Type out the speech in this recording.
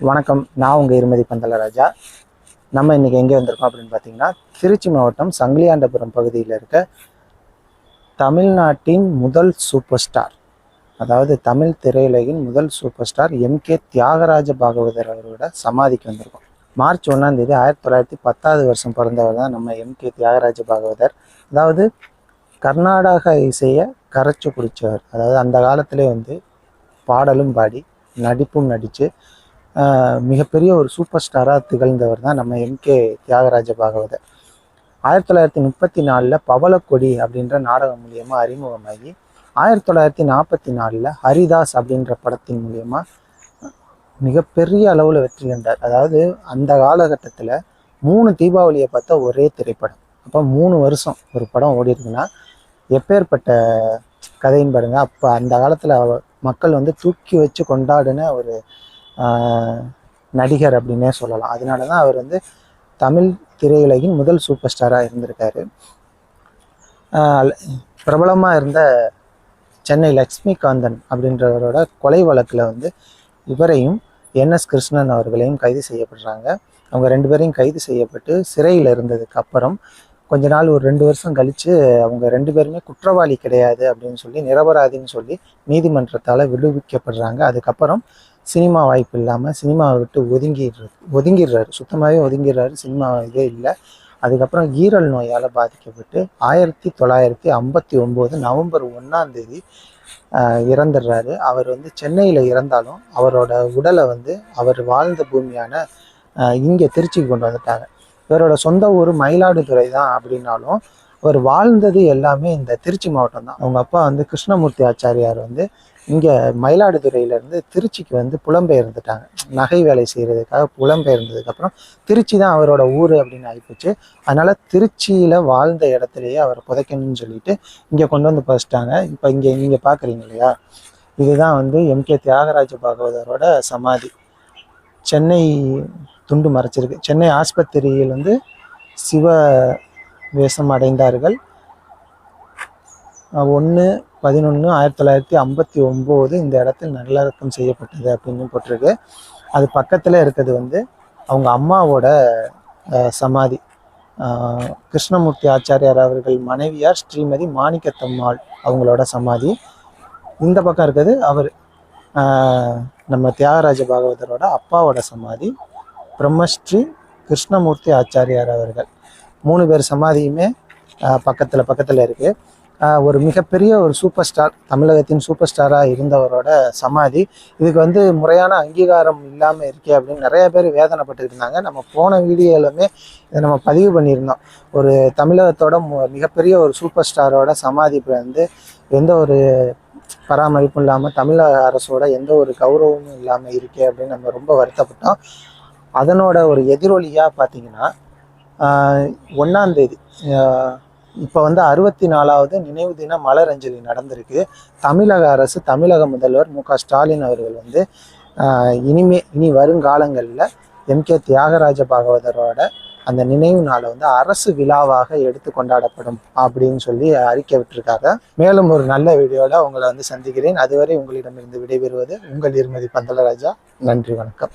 வணக்கம் நான் உங்கள் இருமதி பந்தலராஜா நம்ம இன்றைக்கி எங்கே வந்திருக்கோம் அப்படின்னு பார்த்தீங்கன்னா திருச்சி மாவட்டம் சங்கிலியாண்டபுரம் பகுதியில் இருக்க தமிழ்நாட்டின் முதல் சூப்பர் ஸ்டார் அதாவது தமிழ் திரையுலகின் முதல் super star M K Thyagaraja Bhagavathar அவரோட சமாதிக்கு வந்திருக்கோம். மார்ச் ஒன்றாந்தேதி ஆயிரத்தி தொள்ளாயிரத்தி பத்தாவது வருஷம் பிறந்தவர் தான் நம்ம எம் கே தியாகராஜ பாகவதர். அதாவது கர்நாடக இசையை கரைச்சி குடித்தவர் அதாவது அந்த காலத்திலே வந்து பாடலும் பாடி நடிப்பும் நடித்து மிகப்பெரிய ஒரு சூப்பர் ஸ்டாராக திகழ்ந்தவர் தான் நம்ம எம்கே தியாகராஜ பாகவதர். ஆயிரத்தி தொள்ளாயிரத்தி முப்பத்தி நாலில் பவளக்கொடி அப்படின்ற நாடகம் மூலியமாக அறிமுகமாகி ஆயிரத்தி தொள்ளாயிரத்தி நாற்பத்தி நாலில் ஹரிதாஸ் அப்படின்ற படத்தின் மூலியமாக மிகப்பெரிய அளவில் வெற்றி கண்டார். அதாவது அந்த காலகட்டத்தில் மூணு தீபாவளியை பார்த்த ஒரே திரைப்படம். அப்போ மூணு வருஷம் ஒரு படம் ஓடி இருக்குன்னா எப்பேற்பட்ட கதைன்னு பாருங்கள் அப்போ அந்த காலத்தில் மக்கள் வந்து தூக்கி வச்சு கொண்டாடின ஒரு நடிகர் அப்படின்னே சொல்லலாம். அதனால தான் அவர் வந்து தமிழ் திரையுலகின் முதல் சூப்பர் ஸ்டாராக இருந்திருக்காரு. பிரபலமாக இருந்த சென்னை லக்ஷ்மிகாந்தன் அப்படின்றவரோட கொலை வழக்கில் வந்து இவரையும் என்எஸ் கிருஷ்ணன் அவர்களையும் கைது செய்யப்படுறாங்க. அவங்க ரெண்டு பேரையும் கைது செய்யப்பட்டு சிறையில் இருந்ததுக்கு அப்புறம் கொஞ்ச நாள் ஒரு ரெண்டு வருஷம் கழித்து அவங்க ரெண்டு பேருமே குற்றவாளி கிடையாது அப்படின்னு சொல்லி நிரபராதின்னு சொல்லி நீதிமன்றத்தால் விடுவிக்கப்படுறாங்க. அதுக்கப்புறம் சினிமா வாய்ப்பு இல்லாமல் சினிமாவை விட்டு ஒதுங்கிடுறது ஒதுங்கிடுறாரு. சுத்தமாகவே ஒதுங்கிடுறாரு. சினிமா இதே இல்லை. அதுக்கப்புறம் ஈரல் நோயால் பாதிக்கப்பட்டு ஆயிரத்தி தொள்ளாயிரத்தி ஐம்பத்தி ஒம்பது நவம்பர் ஒன்றாந்தேதி இறந்துடுறாரு. அவர் வந்து சென்னையில் இறந்தாலும் அவரோட உடலை வந்து அவர் வாழ்ந்த பூமியான இங்கே திருச்சிக்கு கொண்டு வந்துட்டாங்க. இவரோட சொந்த ஊர் மயிலாடுதுறை தான் அப்படின்னாலும் அவர் வாழ்ந்தது எல்லாமே இந்த திருச்சி மாவட்டம் தான். அவங்க அப்பா வந்து கிருஷ்ணமூர்த்தி ஆச்சாரியார் வந்து இங்கே மயிலாடுதுறையிலேருந்து திருச்சிக்கு வந்து புலம்பெயர்ந்துட்டாங்க. நகை வேலை செய்கிறதுக்காக புலம்பெயர்ந்ததுக்கப்புறம் திருச்சி தான் அவரோட ஊர் அப்படின்னு ஆகிப்போச்சு அதனால் திருச்சியில் வாழ்ந்த இடத்துலையே அவரை புதைக்கணும்னு சொல்லிட்டு இங்கே கொண்டு வந்து புதைச்சிட்டாங்க. இப்போ இங்கே நீங்கள் பார்க்குறீங்க இல்லையா? இதுதான் வந்து எம்கே தியாகராஜ பாகவதரோட சமாதி. சென்னை துண்டு மறைச்சிருக்கு. சென்னை ஆஸ்பத்திரியில் வந்து சிவ வேஷம் அடைந்தார்கள். ஒன்று பதினொன்று ஆயிரத்தி தொள்ளாயிரத்தி ஐம்பத்தி ஒம்பது இந்த இடத்தில் நல்லடக்கம் செய்யப்பட்டது அப்படின்னு போட்டிருக்கு. அது பக்கத்தில் இருக்கிறது வந்து அவங்க அம்மாவோட சமாதி. கிருஷ்ணமூர்த்தி ஆச்சாரியார் அவர்கள் மனைவியார் ஸ்ரீமதி மாணிக்கத்தம்மாள் அவங்களோட சமாதி. இந்த பக்கம் இருக்கிறது அவர். நம்ம தியாகராஜ பாகவதரோட அப்பாவோட சமாதி பிரம்மஸ்ரீ கிருஷ்ணமூர்த்தி ஆச்சாரியார் அவர்கள். மூணு பேர் சமாதியுமே பக்கத்தில் பக்கத்தில் இருக்குது ஒரு மிகப்பெரிய ஒரு சூப்பர் ஸ்டார் தமிழகத்தின் சூப்பர் ஸ்டாராக இருந்தவரோட சமாதி. இதுக்கு வந்து முறையான அங்கீகாரம் இல்லாமல் இருக்கே அப்படின்னு நிறைய பேர் வேதனைப்பட்டு இருந்தாங்க நம்ம போன வீடியோலுமே இதை நம்ம பதிவு பண்ணியிருந்தோம். ஒரு தமிழகத்தோட மிகப்பெரிய ஒரு சூப்பர் ஸ்டாரோட சமாதி வந்து எந்த ஒரு பராமரிப்பும் இல்லாமல் தமிழக அரசோட எந்த ஒரு கௌரவமும் இல்லாமல் இருக்கே அப்படின்னு நம்ம ரொம்ப வருத்தப்பட்டோம். அதனோட ஒரு எதிரொலியாக பார்த்தீங்கன்னா ஒன்றாந்தேதி இப்போ வந்து அறுபத்தி நாலாவது நினைவு தின மலர் அஞ்சலி நடந்திருக்கு. தமிழக அரசு தமிழக முதல்வர் மு க ஸ்டாலின் அவர்கள் வந்து இனிமே இனி வருங்காலங்களில் எம் கே தியாகராஜ பாகவதரோட அந்த நினைவு நாளை வந்து அரசு விழாவாக எடுத்து கொண்டாடப்படும் அப்படின்னு சொல்லி அறிக்கை விட்டுருக்காங்க. மேலும் ஒரு நல்ல வீடியோவில் உங்களை வந்து சந்திக்கிறேன். அதுவரை உங்களிடமிருந்து விடைபெறுவது உங்கள் இருமதி பந்தலராஜா. நன்றி வணக்கம்.